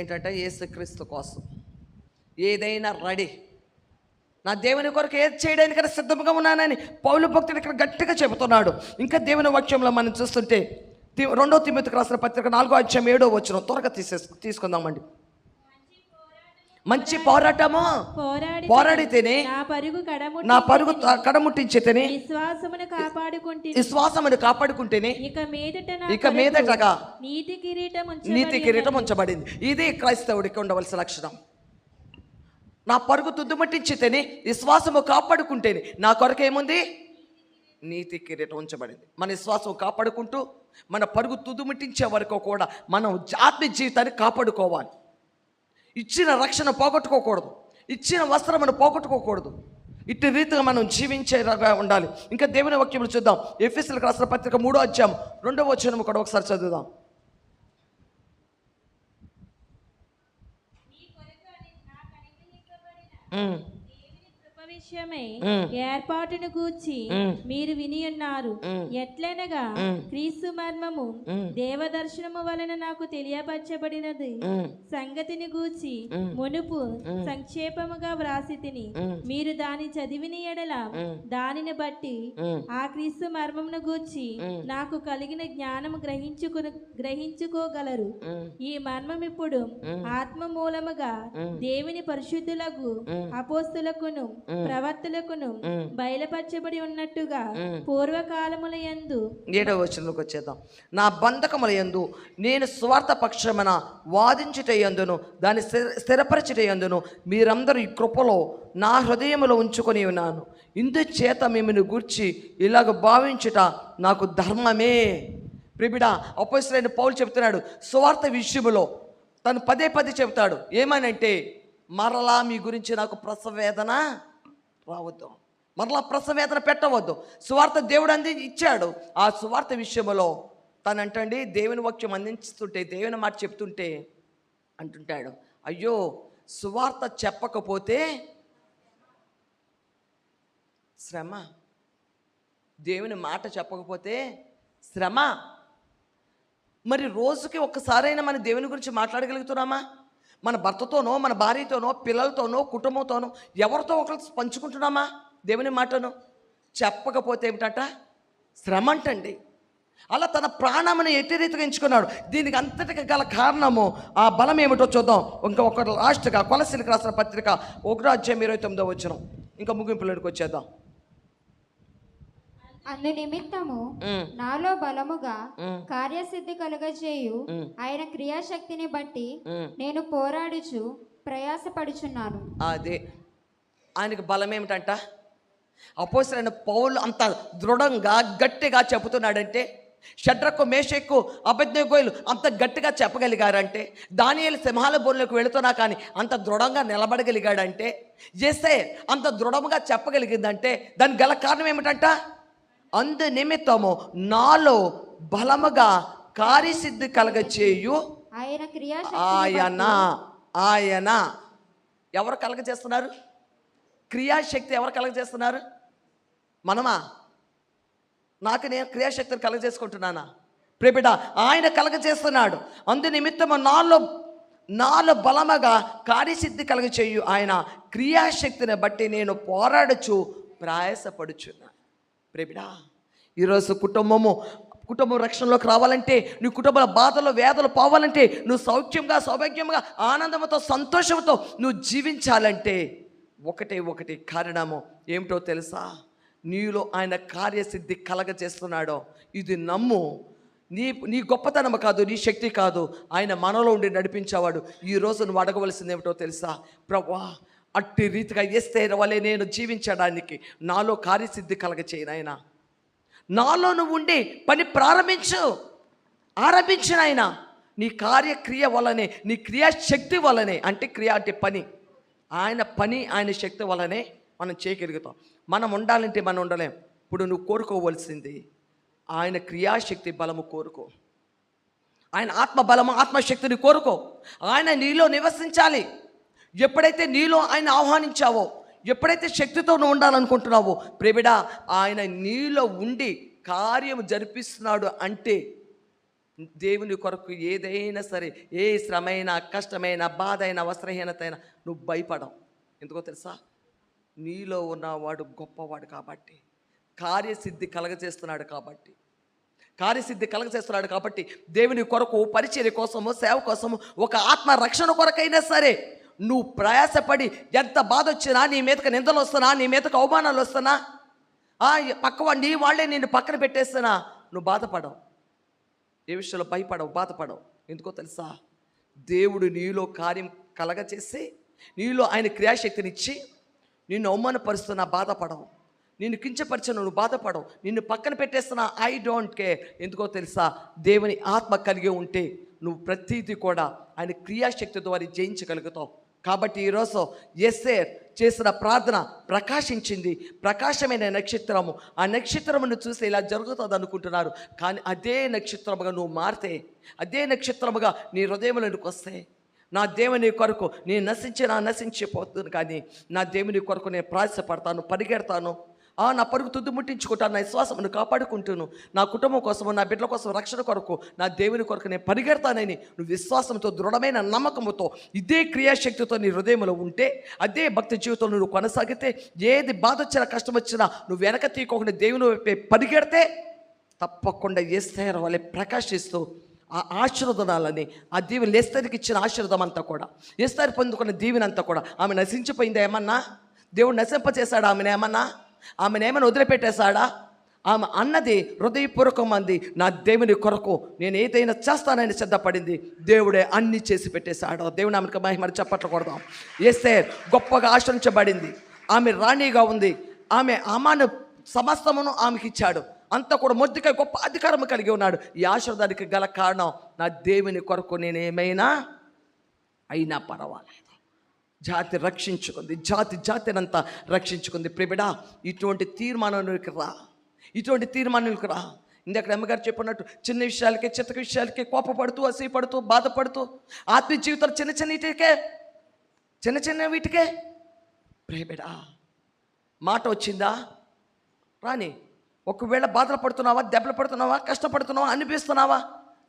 ఏంటంటే ఏసుక్రీస్తు కోసం. ఏదైనా రెడీ. నా దేవుని కొరకు ఏది చేయడానికైనా సిద్ధంగా ఉన్నానని పౌలు భక్తుడు ఇక్కడ గట్టిగా చెబుతున్నాడు. ఇంకా దేవుని వాక్యంలో మనం చూస్తుంటే రెండో తిమ్మతికి రాసిన పత్రిక నాలుగో అధ్యాయం ఏడో వచ్చిన త్వరగా తీసే తీసుకుందామండి. మంచి పోరాటము? పోరాడి పోరాడితేనే నా పరుగు కడముట్టించితేనే విశ్వాసమును కాపాడుకుంటే విశ్వాసమును కాపాడుకుంటేనే ఇక మీదట ఇక మీదటగా నీతి కిరీటం నీతి కిరీటం ఉంచబడింది. ఇది క్రైస్తవుడికి ఉండవలసిన లక్షణం. నా పరుగు తుద్దుమట్టించితేనే విశ్వాసము కాపాడుకుంటేనే. నా కొరకు ఏముంది? నీతి కిరీటం ఉంచబడింది. మన విశ్వాసం కాపాడుకుంటూ మన పరుగు తుదుముట్టించే వరకు కూడా మనం ఆత్మీయ జీవితాన్ని కాపాడుకోవాలి. ఇచ్చిన రక్షణ పోగొట్టుకోకూడదు. ఇచ్చిన వస్త్రమును పోగొట్టుకోకూడదు. ఇట్టి రీతిగా మనం జీవించేలాగా ఉండాలి. ఇంకా దేవుని వాక్యములు చూద్దాం. ఎఫ్ఎస్ఎల్కి రాసిన పత్రిక మూడో అధ్యాయం రెండవ వచనం కూడా ఒకసారి చదువుదాం. కృప విషయమై. ఏర్పాటును గూర్చి. మీరు విని ఉన్నారు. ఎట్లనగా. క్రీస్తు మర్మము. దేవదర్శనము వలన నాకు తెలియపరచబడినది సంగతిని గూర్చి. మునుపు సంక్షేపముగా వ్రాసి తిని. మీరు దాని చదివిన ఎడల. దానిని బట్టి ఆ క్రీస్తు మర్మమును గూర్చి. నాకు కలిగిన జ్ఞానము గ్రహించుకుని గ్రహించుకోగలరు ఈ మర్మం ఇప్పుడు. ఆత్మ మూలముగా. దేవుని పరిశుద్ధులకు. అపోస్తులకును ఉమ్. బయలుపరచబడి ఉన్నట్టుగా. పూర్వకాలముల యందు ఏడవ వచనంలోకి వచ్చేద్దాం. నా బంధకముల యందు నేను స్వార్థ పక్షమున వాదించుట యందును దాన్ని స్థిర స్థిరపరచుట యందును మీరందరూ ఈ కృపలో నా హృదయములో ఉంచుకొని ఉన్నాను. ఇందుచేత మిమ్మల్ని గూర్చి ఇలాగ భావించుట నాకు ధర్మమే. ప్రిబిడ అపోజిట్ పౌలు చెప్తున్నాడు స్వార్థ విషయములో తను పదే పదే చెప్తాడు. ఏమనంటే మరలా మీ గురించి నాకు ప్రసవేదన? రావద్దు. మరలా ప్రసవేదన పెట్టవద్దు. సువార్త దేవుడు అంది ఇచ్చాడు. ఆ సువార్త విషయంలో తను అంటండి దేవుని వాక్యం అందించుతుంటే దేవుని మాట చెప్తుంటే అంటుంటాడు అయ్యో సువార్త చెప్పకపోతే శ్రమ. దేవుని మాట చెప్పకపోతే శ్రమ. మరి రోజుకి ఒక్కసారైనా మన దేవుని గురించి మాట్లాడగలుగుతున్నామా? మన భర్తతోనో మన భార్యతోనో పిల్లలతోనో కుటుంబంతోనో ఎవరితో ఒకరు పంచుకుంటున్నామా? దేవుని మాటను చెప్పకపోతే ఏమిటట? శ్రమ అంటండి అలా తన ప్రాణమును ఎట్టి రీతిగా ఎంచుకున్నాడు. దీనికి అంతటికి గల కారణము ఆ బలం ఏమిటో చూద్దాం. ఇంకా ఒక లాస్ట్గా కొలసిలికి రాసిన పత్రిక ఒకటో అధ్యాయం ఇరవై తొమ్మిదో వచ్చిన ఇంకా ముగింపులోకి వచ్చేద్దాం. అందు నిమిత్తము నాలో బలముగా కార్యసిద్ధి కలుగజేయు. ఆయన క్రియాశక్తిని బట్టి. నేను పోరాడుచు ప్రయాసపడుచున్నాను. అదే. ఆయనకి బలం ఏమిటంట అపోసరైన పౌలు అంత దృఢంగా గట్టిగా చెబుతున్నాడంటే షడ్రకు మేషక్కు అభిజ్ఞగోయులు అంత గట్టిగా చెప్పగలిగారంటే దానియేలు సింహాల బోన్లోకి వెళుతున్నా కానీ అంత దృఢంగా నిలబడగలిగాడంటే చేస్తే అంత దృఢంగా చెప్పగలిగిందంటే దానికి గల కారణం ఏమిటంట? అందు నిమిత్తము నాలో బలముగా కార్యసిద్ధి కలగచేయు. ఆయన ఆయన ఆయన. ఎవరు కలగజేస్తున్నారు? క్రియాశక్తి ఎవరు కలగజేస్తున్నారు? మనమా? నాకు నేను క్రియాశక్తిని కలగజేసుకుంటున్నానా? ప్రేపిట ఆయన కలగజేస్తున్నాడు. అందు నిమిత్తము నాలో నాలో బలముగా కార్యసిద్ధి కలగచేయు. ఆయన క్రియాశక్తిని బట్టి నేను పోరాడుచు ప్రయాసపడుచున్నా ప్రేమిడా ఈరోజు కుటుంబము కుటుంబం రక్షణలోకి రావాలంటే నీ కుటుంబ బాధలు వేదలు పోవాలంటే నువ్వు సౌఖ్యంగా సౌభాగ్యంగా ఆనందంతో సంతోషంతో నువ్వు జీవించాలంటే ఒకటే ఒకటి కారణము ఏమిటో తెలుసా? నీలో ఆయన కార్యసిద్ధి కలగజేస్తున్నాడో. ఇది నమ్ము. నీ నీ గొప్పతనం కాదు నీ శక్తి కాదు. ఆయన మనలో ఉండి నడిపించేవాడు. ఈ రోజు నువ్వు అడగవలసింది ఏమిటో తెలుసా? ప్రభా అట్టి రీతిగా వేస్తే వలె నేను జీవించడానికి నాలో కార్యసిద్ధి కలగచేయనాయన నాలో నువ్వు ఉండి పని ప్రారంభించు ఆరంభించినాయన నీ కార్యక్రియ వలనే నీ క్రియాశక్తి వలనే అంటే క్రియ అంటే పని. ఆయన పని ఆయన శక్తి వలనే మనం చేయగలుగుతాం. మనం ఉండాలంటే మనం ఉండలేం. ఇప్పుడు నువ్వు కోరుకోవలసింది ఆయన క్రియాశక్తి బలము కోరుకో. ఆయన ఆత్మ బలము ఆత్మశక్తిని కోరుకో. ఆయన నీలో నివసించాలి. ఎప్పుడైతే నీలో ఆయన ఆహ్వానించావో ఎప్పుడైతే శక్తితో నువ్వు ఉండాలనుకుంటున్నావో ప్రేమిడా ఆయన నీలో ఉండి కార్యం జరిపిస్తున్నాడు అంటే దేవుని కొరకు ఏదైనా సరే ఏ శ్రమైన కష్టమైన బాధ అయినా వస్త్రహీనత అయినా నువ్వు భయపడవు. ఎందుకో తెలుసా? నీలో ఉన్నవాడు గొప్పవాడు కాబట్టి కార్యసిద్ధి కలగజేస్తున్నాడు కాబట్టి కార్యసిద్ధి కలగజేస్తున్నాడు కాబట్టి దేవుని కొరకు పరిచర్య కోసము సేవ కోసము ఒక ఆత్మ రక్షణ కొరకైనా సరే నువ్వు ప్రయాసపడి ఎంత బాధ వచ్చినా నీ మీదకి నిందలు వస్తున్నా నీ మీదకి అవమానాలు వస్తున్నా ఆ, నీ వాళ్ళే నిన్ను పక్కన పెట్టేస్తున్నా నువ్వు బాధపడవు. ఏ విషయంలో భయపడవు బాధపడవు. ఎందుకో తెలుసా? దేవుడు నీలో కార్యం కలగచేసి నీలో ఆయన క్రియాశక్తినిచ్చి నిన్ను అవమానపరుస్తున్నా బాధపడవు. నిన్ను కించపరిచిన నువ్వు బాధపడవు. నిన్ను పక్కన పెట్టేస్తున్నా ఐ డోంట్ కేర్ ఎందుకో తెలుసా? దేవుని ఆత్మ కలిగి ఉంటే నువ్వు ప్రతీది కూడా ఆయన క్రియాశక్తి ద్వారా జయించగలుగుతావు. కాబట్టి ఈరోజు ఎస్ఏ చేసిన ప్రార్థన ప్రకాశించింది. ప్రకాశమైన నక్షత్రము. ఆ నక్షత్రమును చూసి ఇలా జరుగుతుంది అనుకుంటున్నారు. కానీ అదే నక్షత్రముగా నువ్వు మారితే అదే నక్షత్రముగా నీ హృదయంలోనికి వస్తే నా దేవుని కొరకు నేను నశించినా నశించిపోతుంది కానీ నా దేవుని కొరకు నేను ప్రాయసపడతాను పరిగెడతాను. ఆ నా పరుగు తుద్దు ముట్టించుకుంటాను నా విశ్వాసమును కాపాడుకుంటాను. నా కుటుంబం కోసము నా బిడ్డల కోసం రక్షణ కొరకు నా దేవుని కొరకు నేను పరిగెడతానని నువ్వు విశ్వాసంతో దృఢమైన నమ్మకంతో ఇదే క్రియాశక్తితో నీ హృదయంలో ఉంటే అదే భక్తి జీవితంలో నువ్వు కొనసాగితే ఏది బాధ వచ్చినా కష్టం వచ్చినా నువ్వు వెనక తీయకోకుండా దేవుని వైపే పరిగెడితే తప్పకుండా ఏస్తేర వాళ్ళే ప్రకాశిస్తూ ఆ ఆశీర్వదనాలని ఆ దీవెన లేస్తరికి ఇచ్చిన ఆశీర్వదం అంతా కూడా ఏస్తారు పొందుకున్న దీవెన అంతా కూడా ఆమె నశించిపోయిందా ఏమన్నా? దేవుడు నశింపచేశాడు ఆమెను ఏమన్నా? ఆమెను ఏమైనా వదిలిపెట్టేశాడా? ఆమె అన్నది హృదయపూర్వకమంది నా దేవుని కొరకు నేను ఏదైనా చేస్తానని సిద్ధపడింది దేవుడే అన్ని చేసి పెట్టేశాడు. దేవుని ఆమెకు మహిమని చెప్పట్లు కొడదాం ఏస్తే గొప్పగా ఆశ్రయించబడింది. ఆమె రాణిగా ఉంది. ఆమె అమాను సమస్తమును ఆమెకి ఇచ్చాడు. అంతా కూడా మొద్దుకై గొప్ప అధికారం కలిగి ఉన్నాడు. ఈ ఆశీర్వాదానికి గల కారణం నా దేవుని కొరకు నేనేమైనా అయినా పర్వాలేదు. జాతి రక్షించుకుంది జాతి జాతినంతా రక్షించుకుంది. ప్రిబిడా ఇటువంటి తీర్మానానికి రా. ఇటువంటి తీర్మానులకు రా. ఇందాక అమ్మగారు చెప్పినట్టు చిన్న విషయాలకే చిత్తక విషయాలకే కోపపడుతూ అసూయపడుతూ బాధపడుతూ ఆత్మీయ జీవితాలు చిన్న చిన్న వీటికే చిన్న చిన్న వీటికే. ప్రేబిడా మాట వచ్చిందా? రాని ఒకవేళ బాధలు పడుతున్నావా దెబ్బలు పడుతున్నావా కష్టపడుతున్నావా అనిపిస్తున్నావా?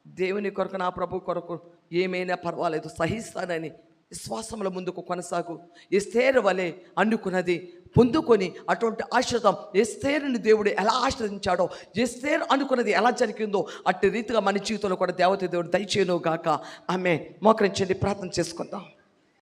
దేవుని కొరకు నా ప్రభు కొరకు ఏమైనా పర్వాలేదు సహిస్తానని విశ్వాసముల ముందుకు కొనసాగు. ఎస్తేరు వలె అనుకున్నది పొందుకొని అటువంటి ఆశ్రదం ఎస్తేరుని దేవుడు ఎలా ఆశ్రదించాడో ఎస్తేరు అనుకున్నది ఎలా జరిగిందో అట్టి రీతిగా మన జీవితంలో కూడా దేవత దేవుడు దయచేయను గాక ఆమె మోకరించండి ప్రార్థన చేసుకుందాం.